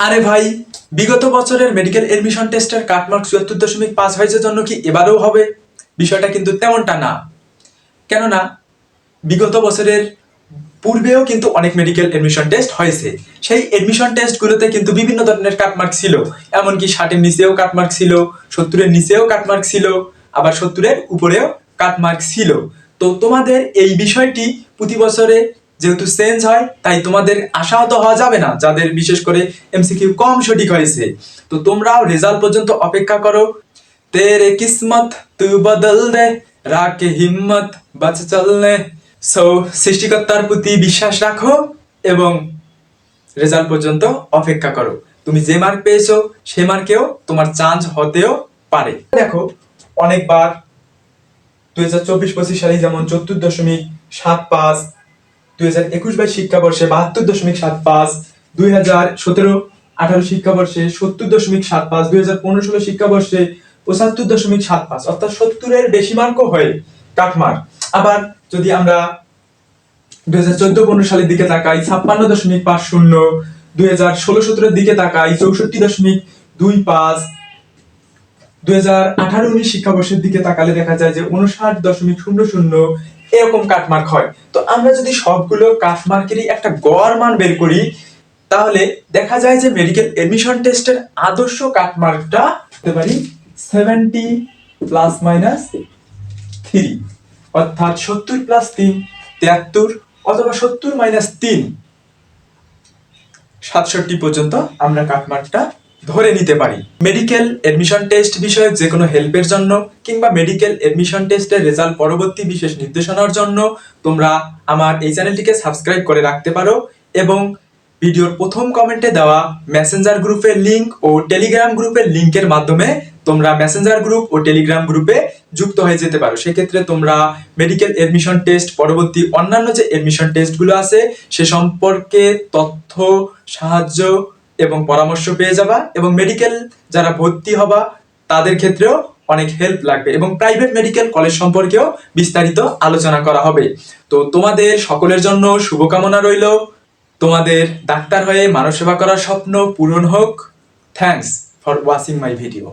আরে ভাই, বিগত বছরের মেডিকেল এডমিশন টেস্টের কাটমার্ক চুয়াত্তর দশমিক পাঁচ হয়েছে জন্য কি এবারেও হবে? বিষয়টা কিন্তু তেমনটা না। কেননা, বিগত বছরের পূর্বেও কিন্তু অনেক মেডিকেল এডমিশন টেস্ট হয়েছে। সেই এডমিশন টেস্টগুলোতে কিন্তু বিভিন্ন ধরনের কাটমার্ক ছিল। এমনকি ষাটের নিচেও কাটমার্ক ছিল, সত্তরের নিচেও কাটমার্ক ছিল, আবার সত্তরের উপরেও কাটমার্ক ছিল। তো তোমাদের এই বিষয়টি প্রতি বছরে যেহেতু চেঞ্জ হয়, তাই তোমাদের আশাহত হওয়া যাবে না, যাদের বিশেষ করে এমসিকিউ কম সঠিক হয়েছে। তো তোমরাও রেজাল্ট পর্যন্ত অপেক্ষা করো। তেরে কিসমত তু বদল দে, রাকে হিম্মত, বাঁচ চলনে সো সৃষ্টিকর্তার প্রতি বিশ্বাস রাখো এবং রেজাল্ট পর্যন্ত অপেক্ষা করো। তুমি যে মার্ক পেয়েছ, সে মার্কেও তোমার চান্স হতেও পারে। দেখো, অনেকবার দুই হাজার চব্বিশ পঁচিশ সালে যেমন চতুর্থ দশমিক সাত পাঁচ দুই হাজার একুশ বাইশ শিক্ষাবর্ষে বাহাত্তর দশমিক সাত পাঁচ, দুই হাজার সতেরো আঠারো শিক্ষাবর্ষে সত্তর দশমিক সাত পাঁচ, দুই হাজার পনেরো ষোলো শিক্ষাবর্ষে পঁচাত্তর দশমিক সাত পাঁচ, অর্থাৎ সত্তরের বেশি মার্কও হয় কাটমার্ক আবার যদি আমরা দুই হাজার চোদ্দ পনেরো সালের দিকে তাকাই, ছাপ্পান্ন দশমিক পাঁচ শূন্য, দুই হাজার ষোলো সতেরোর দিকে তাকাই, চৌষট্টি দশমিক দুই পাঁচ, দুই হাজার আঠারো উনিশ শিক্ষাবর্ষের দিকে তাকালে দেখা যায় যে উনষাট দশমিক শূন্য শূন্য এরকম কাটমার্ক হয়। তো আমরা যদি সবগুলো কাটমার্কেরই একটা গড় মান বের করি, তাহলে দেখা যায় যে মেডিকেল এডমিশন টেস্টের আদর্শ কাটমার্কটা হতে পারি সেভেন্টি প্লাস মাইনাস থ্রি অর্থাৎ সত্তর প্লাস তিন, তিয়াত্তর অথবা সত্তর মাইনাস তিন, সাতষট্টি পর্যন্ত আমরা কাটমার্কটা ধরে নিতে পারি। মেডিকেল এডমিশন টেস্ট বিষয়ে যে কোনো হেল্পের জন্য কিংবা মেডিকেল এডমিশন টেস্টের রেজাল্ট পরবর্তী বিশেষ নির্দেশনার জন্য তোমরা আমার এই চ্যানেলটিকে সাবস্ক্রাইব করে রাখতে পারো এবং ভিডিওর প্রথম কমেন্টে দেওয়া মেসেঞ্জার গ্রুপের লিংক ও টেলিগ্রাম গ্রুপের লিংকের মাধ্যমে তোমরা মেসেঞ্জার গ্রুপ ও টেলিগ্রাম গ্রুপে যুক্ত হয়ে যেতে পারো। সেক্ষেত্রে তোমরা মেডিকেল এডমিশন টেস্ট পরবর্তী অন্যান্য যে এডমিশন টেস্টগুলো আছে সে সম্পর্কে তথ্য, সাহায্য এবং পরামর্শ পেয়ে যাবা এবং মেডিকেল যারা ভর্তি হবা, তাদের ক্ষেত্রেও অনেক হেল্প লাগবে এবং প্রাইভেট মেডিকেল কলেজ সম্পর্কেও বিস্তারিত আলোচনা করা হবে। তো তোমাদের সকলের জন্য শুভকামনা রইল। তোমাদের ডাক্তার হয়ে মানব সেবা করার স্বপ্ন পূরণ হোক। Thanks for watching my video